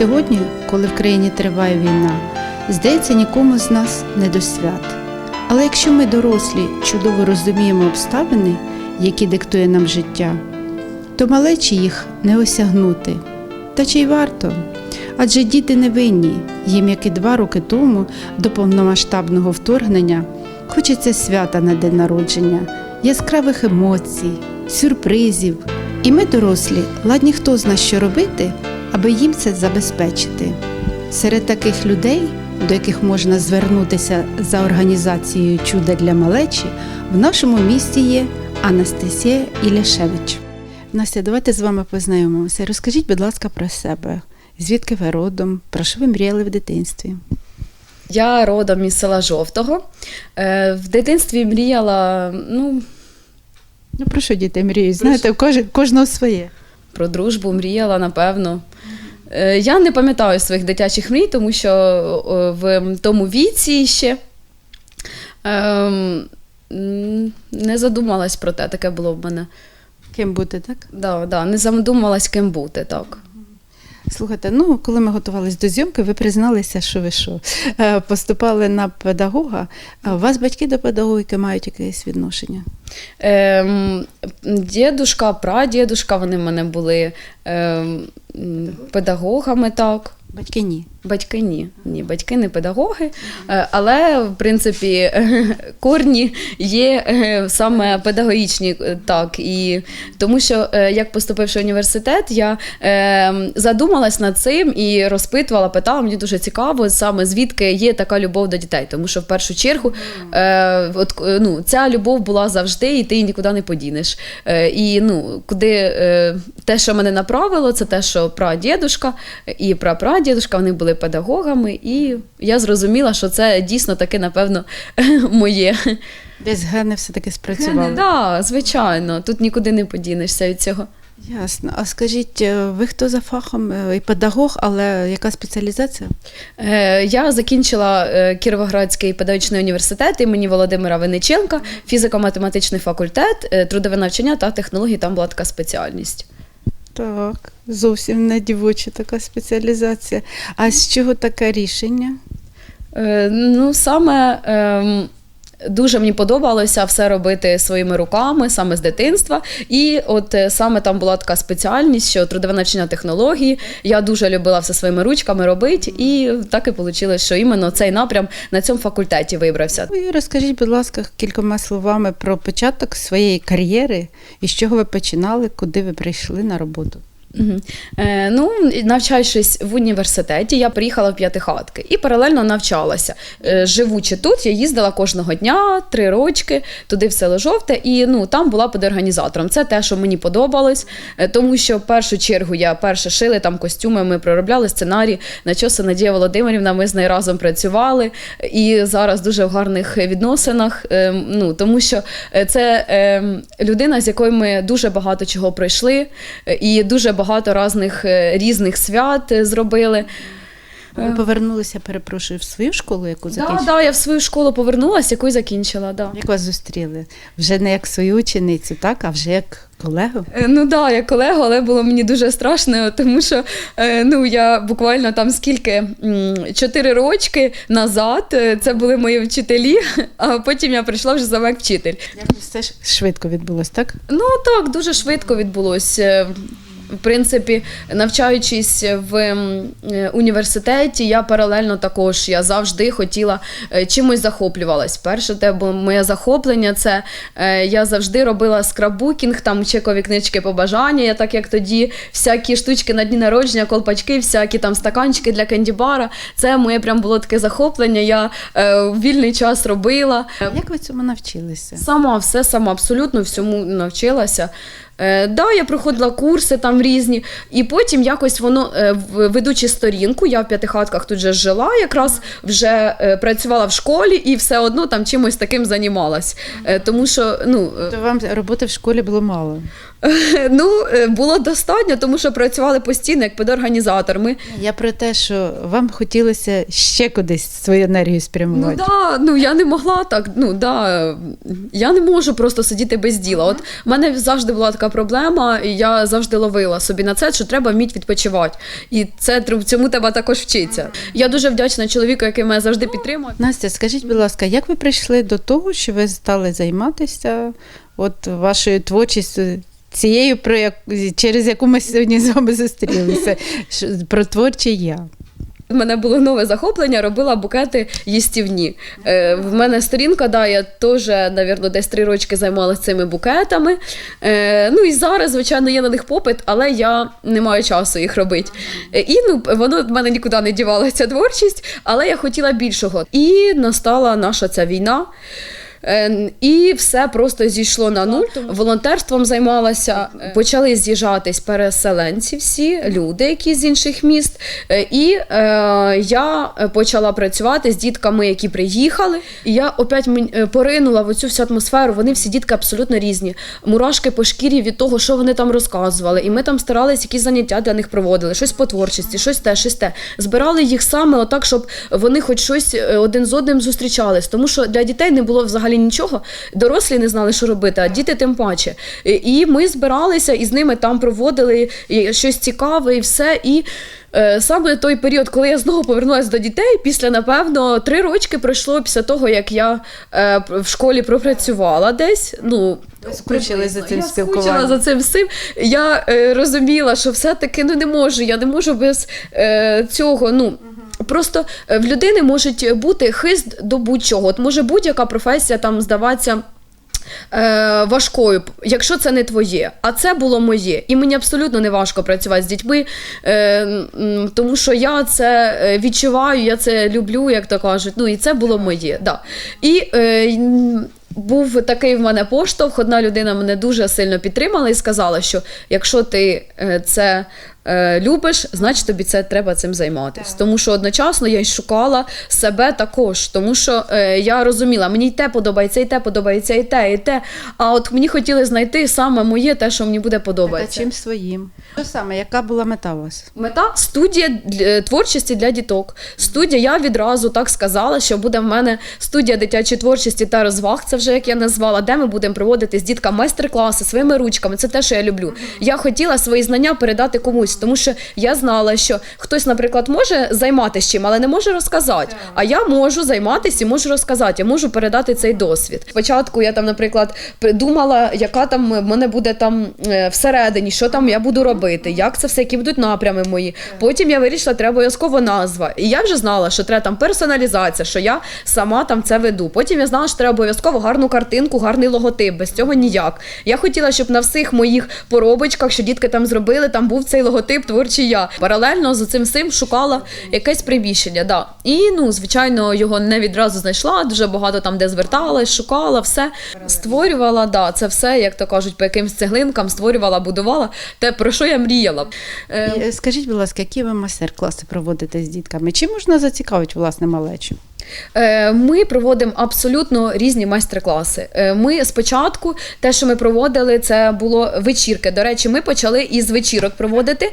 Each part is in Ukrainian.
Сьогодні, коли в країні триває війна, здається, нікому з нас не до свят. Але якщо ми дорослі чудово розуміємо обставини, які диктує нам життя, то малечі їх не осягнути. Та чи й варто? Адже діти не винні, їм, як і два роки тому, до повномасштабного вторгнення, хочеться свята на день народження, яскравих емоцій, сюрпризів. І ми, дорослі, ладні хто зна що робити, аби їм це забезпечити. Серед таких людей, до яких можна звернутися за організацією чуда для малечі, в нашому місті є Анастасія Іляшевич. Настя, давайте з вами познайомимося. Розкажіть, будь ласка, про себе. Звідки ви родом? Про що ви мріяли в дитинстві? Я родом із села Жовтого. Е, В дитинстві мріяла ну, Ну, про що діти мріють? Знаєте, кож- кожного своє. про дружбу, мріяла, напевно. Е, Я не пам'ятаю своїх дитячих мрій, тому що в тому віці ще ем, не задумалась про те, таке було в мене. Ким бути, так? Да, да, не задумалась, ким бути, так. Слухайте, ну коли ми готувалися до зйомки, ви призналися, що ви що е, поступали на педагога. У вас батьки до педагогіки мають якесь відношення? Ем, дідушка, прадідушка, вони в мене були ем, педагогами, так. Батьки ні. Батьки ні. Ні, батьки не педагоги, е, але в принципі корні є е, саме педагогічні, е, так. І тому що як поступивши в університет, я задумалась над цим і розпитувала, питала. Мені дуже цікаво, саме звідки є така любов до дітей. Тому що в першу чергу от, ну, ця любов була завжди, і ти її нікуди не подінеш. І ну, куди те, що мене направило, це те, що прадідушка і прапрадідушка, вони були педагогами, і я зрозуміла, що це дійсно таке, напевно, моє. Десь гени все-таки спрацювали. Так, да, звичайно, тут нікуди не подінешся від цього. Ясно. А скажіть, е, ви хто за фахом? Е, І педагог, але яка спеціалізація? Е, Я закінчила Кіровоградський педагогічний університет імені Володимира Винниченка, фізико-математичний факультет, трудове навчання та технології, там була така спеціальність. Так, зовсім не дівоча така спеціалізація. А з чого таке рішення? Е, Ну, саме ем, дуже мені подобалося все робити своїми руками, саме з дитинства. І от е, саме там була така спеціальність, що трудове навчання технології. Я дуже любила все своїми ручками робити, і так і вийшло, що іменно цей напрям на цьому факультеті вибрався. І розкажіть, будь ласка, кількома словами про початок своєї кар'єри і з чого ви починали, куди ви прийшли на роботу. Е, ну, навчаючись в університеті, я приїхала в п'ятихатки і паралельно навчалася. Е, живучи тут, я їздила кожного дня, три рочки, туди в село Жовте, і ну, там була педорганізатором. Це те, що мені подобалось, е, тому що в першу чергу я перше шили там костюми, ми проробляли сценарій. Начоса Надія Володимирівна, ми з нею разом працювали і зараз дуже в гарних відносинах. ну, тому що це людина, з якою ми дуже багато чого пройшли, і дуже багато різних, е, різних свят е, зробили. Ви повернулися, перепрошую, в свою школу, яку Да, закінчили? да, я в свою школу повернулася, яку закінчила. Да. Як вас зустріли? Вже не як свою ученицю, так, а вже як колегу? Е, Ну да, я колега, але було мені дуже страшно, тому що е, ну я буквально там скільки чотири рочки назад е, це були мої вчителі, а потім я прийшла вже саме як вчитель. Якось все швидко відбулось, так? Ну так, дуже швидко відбулося. В принципі, навчаючись в е, університеті, я паралельно також я завжди хотіла е, чимось захоплювалась. Перше, те було моє захоплення, це е, я завжди робила скраббукінг, там чекові книжки побажання. Я так як тоді всякі штучки на дні народження, колпачки, всякі там стаканчики для кендібара. Це моє прям було таке захоплення. Я в вільний час робила. Як ви цьому навчилися? Сама, все сама, абсолютно всьому навчилася. Е, да, я проходила курси там різні, і потім якось воно, е, ведучи сторінку, я в п'ятихатках тут же жила, якраз вже е, працювала в школі і все одно там чимось таким займалась. Е, тому що ну, То вам роботи в школі було мало. ну, е, було достатньо, тому що працювали постійно як педорганізатор. Ми Я про те, що вам хотілося ще кудись свою енергію Ну спрямувати. да, ну я не могла так. Ну да, я не можу просто сидіти без діла. От в мене завжди була така проблема, і я завжди ловила собі на це, що треба вміти відпочивати. І це цьому треба також вчитися. Я дуже вдячна чоловіку, який мене завжди підтримує. Настя, скажіть, будь ласка, як ви прийшли до того, що ви стали займатися от вашою творчістю? Цією, про як, через яку ми сьогодні з вами зустрілися, про творче я. У мене було нове захоплення, робила букети їстівні. Е, в мене сторінка, да, я теж, навірно, десь три рочки займалася цими букетами. Е, ну і зараз, звичайно, є на них попит, але я не маю часу їх робити. Е, і ну, воно в мене нікуди не дівалася творчість, але я хотіла більшого. І настала наша ця війна. Е, І все просто зійшло на нуль. Волонтерством займалася. Почали з'їжджатись переселенці, всі люди, які з інших міст. Е, І е, я почала працювати з дітками, які приїхали. І я опять е, поринула в оцю всю атмосферу. Вони всі дітки абсолютно різні. Мурашки по шкірі від того, що вони там розказували. І ми там старались якісь заняття для них проводили, щось по творчості, щось те, щось те. Збирали їх саме отак, щоб вони хоч щось е, один з одним зустрічались. Тому що для дітей не було взагалі нічого. Дорослі не знали, що робити, а діти тим паче. І- ми збиралися і з ними там проводили щось цікаве, і все. І Е, Саме той період, коли я знову повернулася до дітей, після напевно три рочки пройшло після того, як я е, в школі пропрацювала десь. Ну скучили за цим спілкуванням. за цим всім. Я е, розуміла, що все-таки ну не можу. Я не можу без е, цього. Ну просто е, в людини може бути хист до будь-чого. От може будь-яка професія там здаватися. Е, важкою, якщо це не твоє, а це було моє. І мені абсолютно не важко працювати з дітьми, е, тому що я це відчуваю, я це люблю, як то кажуть. Ну і це було моє. Да. І був такий в мене поштовх. Одна людина мене дуже сильно підтримала і сказала, що якщо ти це любиш, значить тобі це треба цим займатися. Тому що одночасно я й шукала себе також, тому що е, я розуміла, мені й те подобається, і те подобається, і те, і те. А от мені хотіли знайти саме моє, те, що мені буде Та подобається. чим своїм. Що саме, яка була мета у вас? Мета студія для- творчості для діток. Студія, я відразу так сказала, що буде в мене студія дитячої творчості та розваг. Це вже як я назвала, де ми будемо проводити з дітками майстер-класи своїми ручками. Це те, що я люблю. Я хотіла свої знання передати комусь, тому що я знала, що хтось, наприклад, може займатися чим, але не може розказати. А я можу займатися і можу розказати. Я можу передати цей досвід. Спочатку я там, наприклад, придумала, яка там в мене буде там е, всередині, що там я буду робити, як це все, які будуть напрями мої. Потім я вирішила, треба обов'язково назва. І я вже знала, що треба там персоналізація, що я сама там це веду. Потім я знала, що треба обов'язково гарну картинку, гарний логотип. Без цього ніяк. Я хотіла, щоб на всіх моїх поробочках, що дітки там зробили, там був цей логотип творчий я. Паралельно з цим всім шукала якесь приміщення. Да. І ну, звичайно, його не відразу знайшла. Дуже багато там, де зверталась, шукала, все створювала. Да, це все, як то кажуть, по якимсь цеглинкам створювала, будувала. Те, про що я мріяла. Е, е, Скажіть, будь ласка, які ви майстер-класи проводите з дітками? Чи можна зацікавити власне малечу? Е, Ми проводимо абсолютно різні майстер-класи. Е, Ми спочатку, те, що ми проводили, це було вечірки. До речі, ми почали із вечірок проводити.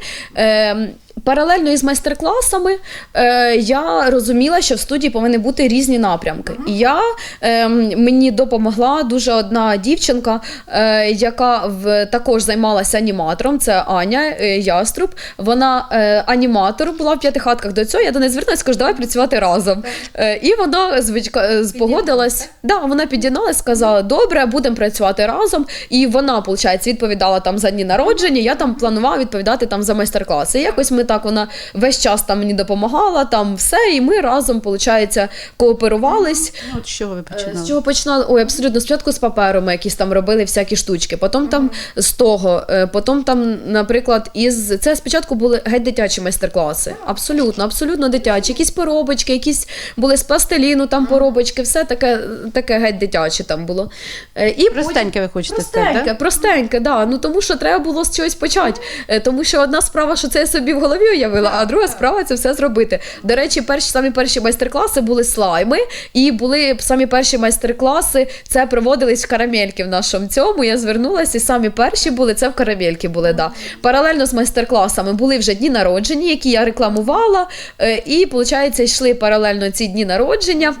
Паралельно із майстер-класами е, я розуміла, що в студії повинні бути різні напрямки. І я е, мені допомогла дуже одна дівчинка, е, яка в також займалася аніматором. Це Аня е, Яструб. Вона е, аніматор була в п'ятихатках до цього. Я до неї звернулася, кажу, давай працювати разом. Е, і вона звичка е, погодилась. Да, вона під'єдналась, сказала, добре, будемо працювати разом. І вона, виходить, відповідала там за дні народження. Я там планувала відповідати там за майстер-класи. Якось ми так вона весь час там мені допомагала, там все, і ми разом, виходить, кооперувались. Ну, от з чого ви починали? З чого починали? Ой, абсолютно спочатку з паперу ми якісь там робили всякі штучки. Потім там з того, е, потім там, наприклад, із це спочатку були геть дитячі майстер-класи. Абсолютно, абсолютно дитячі. Якісь поробочки, якісь були з пластиліну, там поробочки, все таке, таке геть дитяче там було. Е, І Простеньке ви хочете сказати, Простеньке, простеньке, да. Ну тому що треба було з чогось почати. Е, Тому що одна справа, що це я собі в голові уявила, а друга справа це все зробити. До речі, перші самі перші майстер-класи були слайми, і були самі перші майстер-класи. Це проводились в карамельки в нашому цьому. Я звернулася, і самі перші були це в карамельки були. Да. Паралельно з майстер-класами були вже дні народження, які я рекламувала. е, І, виходить, йшли паралельно ці дні народження.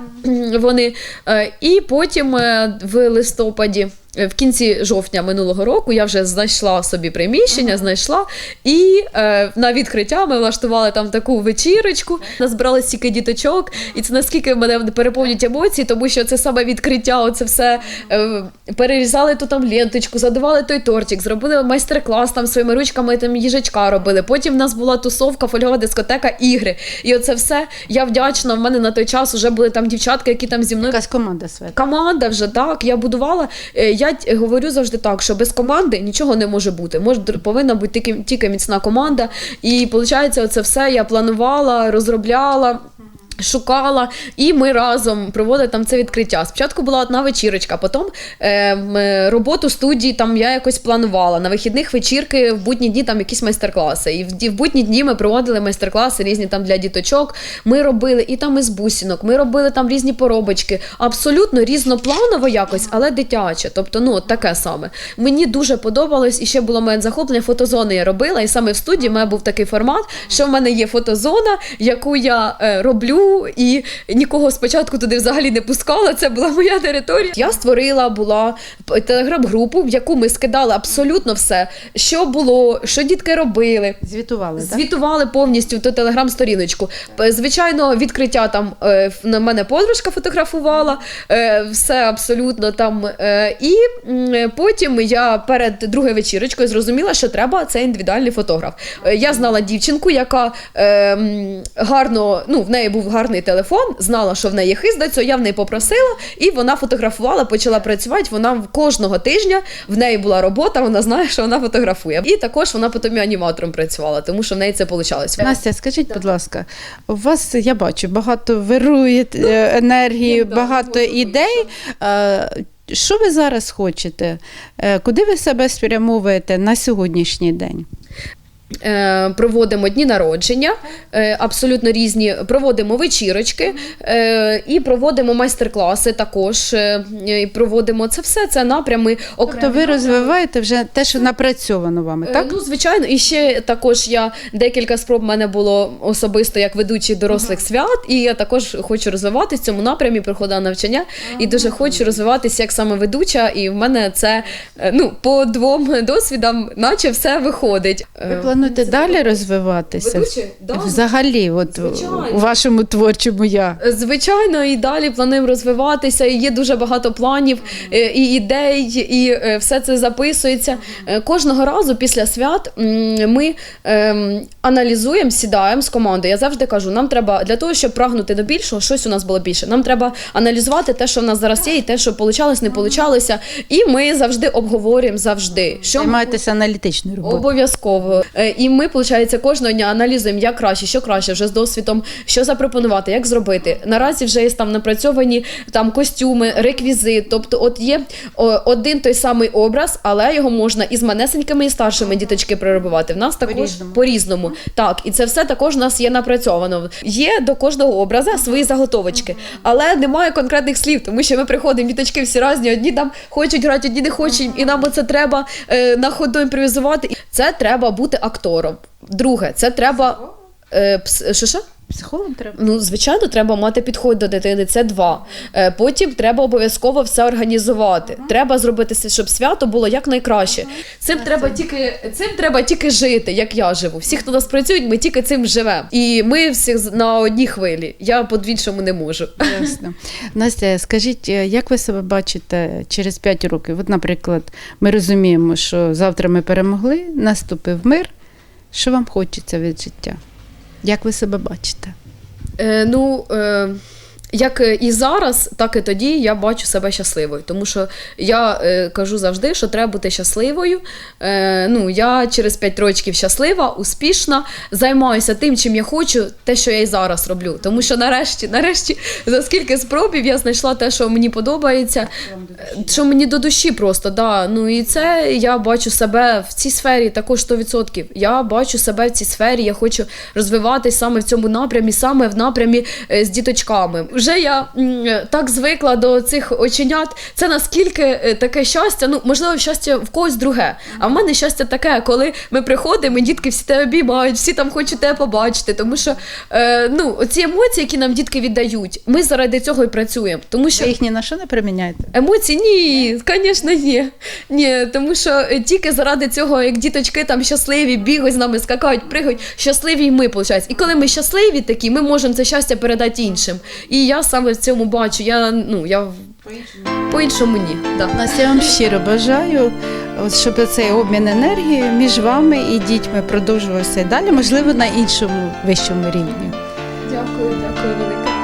Вони е, і потім е, в листопаді. Е, в кінці жовтня минулого року я вже знайшла собі приміщення, знайшла. І е, на відкриття ми влаштували там таку вечірочку. Назбирали стільки діточок, і це наскільки мене переповнюють емоції, тому що це саме відкриття, оце все е, перерізали ту там ленточку, задавали той тортик, зробили майстер-клас там своїми ручками там їжачка робили. Потім в нас була тусовка, фольгова дискотека, ігри. І оце все я вдячна. В мене на той час вже були там дівчатки, які там зі мною Якась команда своя. Команда вже так, я будувала. Е, Я говорю завжди так, що без команди нічого не може бути. Може, повинна бути тільки, тільки міцна команда. І виходить, це все я планувала, розробляла. Шукала, і ми разом проводили там це відкриття. Спочатку була одна вечірочка, потім е, роботу студії там я якось планувала. На вихідних вечірки, в будні дні там якісь майстер-класи. І в, в будні дні ми проводили майстер-класи різні там для діточок. Ми робили і там із бусінок, ми робили там різні поробочки. Абсолютно різнопланово якось, але дитяче. Тобто, ну таке саме. Мені дуже подобалось, і ще було моє захоплення. Фотозони я робила, і саме в студії в мене був такий формат, що в мене є фотозона, яку я е, роблю, і нікого спочатку туди взагалі не пускала. Це була моя територія. Я створила була телеграм-групу, в яку ми скидали абсолютно все, що було, що дітки робили. Звітували, так? Звітували повністю ту телеграм-сторіночку. Звичайно, відкриття там е, на мене подружка фотографувала, е, все абсолютно там. е, І е, потім я перед другою вечірочкою зрозуміла, що треба це індивідуальний фотограф. Е, Я знала дівчинку, яка е, гарно, ну в неї був гарний телефон, знала, що в неї хист цього. Я в неї попросила, і вона фотографувала, почала працювати. Вона кожного тижня в неї була робота, вона знає, що вона фотографує. І також вона потім і аніматором працювала, тому що в неї це вийшло. Настя, скажіть, будь ласка, у вас я бачу багато вирує е, енергії, Ну, багато ідей. Що ви зараз хочете? Е, Куди ви себе спрямовуєте на сьогоднішній день? Е, проводимо дні народження, е, абсолютно різні. Проводимо вечірочки е, і проводимо майстер-класи також. І проводимо це все. Це напрями окремі. Тобто ви розвиваєте вже те, що напрацьовано вами, так? Ну, звичайно, і ще також я декілька спроб в мене було особисто як ведучий дорослих свят, і я також хочу розвиватися в цьому напрямі, проходила навчання, і дуже хочу розвиватися як саме ведуча. І в мене це ну по двом досвідам, наче все виходить. Ви плануєте далі розвиватися? Ведучий? Да. Взагалі, от Звичайно. у вашому творчому я. Звичайно, і далі плануємо розвиватися. І є дуже багато планів е, і ідей, і е, все це записується. Е, Кожного разу після свят ми ем, аналізуємо, сідаємо з командою. Я завжди кажу, нам треба для того, щоб прагнути до більшого, щось у нас було більше. Нам треба аналізувати те, що в нас зараз є, і те, що получалось, не получалося. І ми завжди обговорюємо завжди, що Займаєтеся аналітичною роботою. Обов'язково. Е, І ми, виходить, кожного дня аналізуємо, як краще, що краще, вже з досвідом, що запропонувати, як зробити. Наразі вже є там напрацьовані там костюми, реквізит. Тобто, от є один той самий образ, але його можна і з манесенькими, і старшими діточки переробувати. В нас також По-різному. по-різному. Так, і це все також у нас є напрацьовано. Є до кожного образа свої заготовочки, але немає конкретних слів, тому що ми приходимо, віточки всі різні, одні там хочуть грати, одні не хочуть, і нам це треба е, на ходу імпровізувати. Це треба бути актором. Друге, це треба. Е, пс- що що? Психолог треба? Ну, звичайно, треба мати підход до дитини. Це два. Е, Потім треба обов'язково все організувати. Треба зробити все, щоб свято було якнайкраще. Цим треба тільки цим треба тільки жити, як я живу. Всі, хто нас працюють, ми тільки цим живемо. І ми всі на одній хвилі. Я по-іншому не можу. Ясно. Настя, скажіть, е, як ви себе бачите через 5 років? От, наприклад, ми розуміємо, що завтра ми перемогли, наступив мир. Що вам хочеться від життя? Як ви себе бачите? Е, ну, е, як е, і зараз, так і тоді я бачу себе щасливою. Тому що я е, кажу завжди, що треба бути щасливою. Е, ну, я через 5 років щаслива, успішна, займаюся тим, чим я хочу, те, що я і зараз роблю. Тому що нарешті, нарешті, за скільки спробів я знайшла те, що мені подобається, що мені до душі просто. Да. Ну і це я бачу себе в цій сфері також 100%. Я бачу себе в цій сфері, я хочу розвиватись саме в цьому напрямі, саме в напрямі е, з діточками. Вже я так звикла до цих оченят. Це наскільки е, таке щастя. Ну, можливо, щастя в когось друге. А в мене щастя таке, коли ми приходимо, і дітки всі тебе обіймають, всі там хочуть тебе побачити. Тому що е, ну, ці емоції, які нам дітки віддають, ми заради цього і працюємо. Тому що Ви їх ні на що не приміняєте? Емоції ні, звісно, ні. Ні, тому що е, тільки заради цього, як діточки там щасливі, бігають з нами, скакають, пригають, щасливі і ми, виходить. І коли ми щасливі такі, ми можемо це щастя передати іншим. І я саме в цьому бачу. Я, ну, я по-іншому ні. Да. Настя, я вам щиро бажаю, щоб цей обмін енергії між вами і дітьми продовжувався і далі, можливо, на іншому вищому рівні. Дякую, дякую велике.